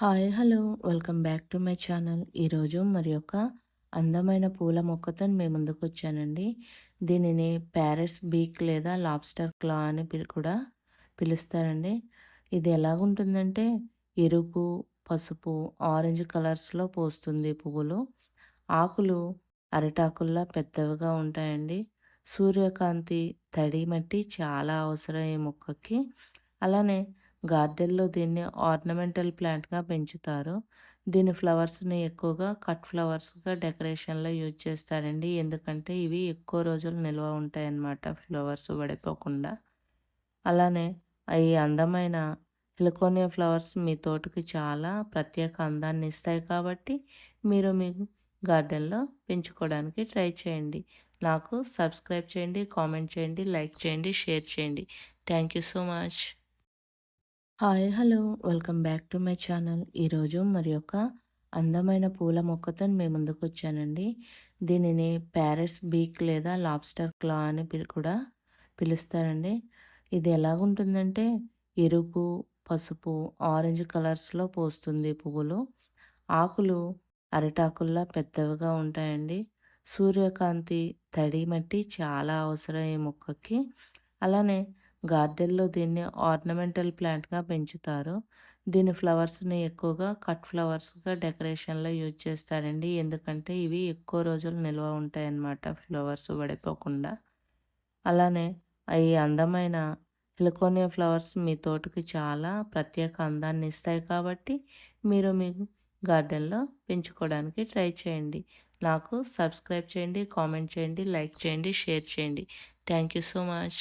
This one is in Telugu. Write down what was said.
Hi hello. Welcome back to my channel. ఈరోజు మరి ఒక అందమైన పూల మొక్కతో మేము ముందుకు వచ్చానండి. దీనిని ప్యారెట్స్ బీక్ లేదా లాబ్స్టర్ క్లా అని కూడా పిలుస్తారండి. ఇది ఎలాగుంటుందంటే ఎరుపు పసుపు ఆరెంజ్ కలర్స్లో పోస్తుంది పువ్వులు. ఆకులు అరిటాకుల్లా పెద్దవిగా ఉంటాయండి. సూర్యకాంతి తడి మట్టి చాలా అవసరం ఈ మొక్కకి. అలానే గార్డెన్లో దీన్ని ఆర్నమెంటల్ ప్లాంట్గా పెంచుతారు. దీని ఫ్లవర్స్ని ఎక్కువగా కట్ ఫ్లవర్స్గా డెకరేషన్లో యూజ్ చేస్తారండి. ఎందుకంటే ఇవి ఎక్కువ రోజులు నిల్వ ఉంటాయి అన్నమాట ఫ్లవర్స్ పడిపోకుండా అలానే ఈ అందమైన హిలకోనియా ఫ్లవర్స్ మీ తోటకి చాలా ప్రత్యేక అందాన్ని ఇస్తాయి కాబట్టి మీరు మీ గార్డెన్లో పెంచుకోవడానికి ట్రై చేయండి. నాకు సబ్స్క్రైబ్ చేయండి కామెంట్ చేయండి లైక్ చేయండి షేర్ చేయండి. Thank you so much. Hi hello. Welcome back to my channel. ఈరోజు మరి ఒక అందమైన పూల మొక్కతో మేము ముందుకు వచ్చానండి. దీనిని ప్యారెట్స్ బీక్ లేదా లాబ్స్టర్ క్లా అని కూడా పిలుస్తారండి. ఇది ఎలాగుంటుందంటే ఎరుపు పసుపు ఆరెంజ్ కలర్స్లో పోస్తుంది పువ్వులు. ఆకులు అరిటాకుల్లా పెద్దవిగా ఉంటాయండి. సూర్యకాంతి తడి మట్టి చాలా అవసరం ఈ మొక్కకి. అలానే గార్డెన్లో దీన్ని ఆర్నమెంటల్ ప్లాంట్గా పెంచుతారు. దీని ఫ్లవర్స్ని ఎక్కువగా కట్ ఫ్లవర్స్గా డెకరేషన్లో యూజ్ చేస్తారండి. ఎందుకంటే ఇవి ఎక్కువ రోజులు నిల్వ ఉంటాయి అన్నమాట ఫ్లవర్స్ పడిపోకుండా అలానే ఈ అందమైన హిలకోనియా ఫ్లవర్స్ మీ తోటకి చాలా ప్రత్యేక అందాన్ని ఇస్తాయి కాబట్టి మీరు మీ గార్డెన్లో పెంచుకోవడానికి ట్రై చేయండి. నాకు సబ్స్క్రైబ్ చేయండి కామెంట్ చేయండి లైక్ చేయండి షేర్ చేయండి. Thank you so much.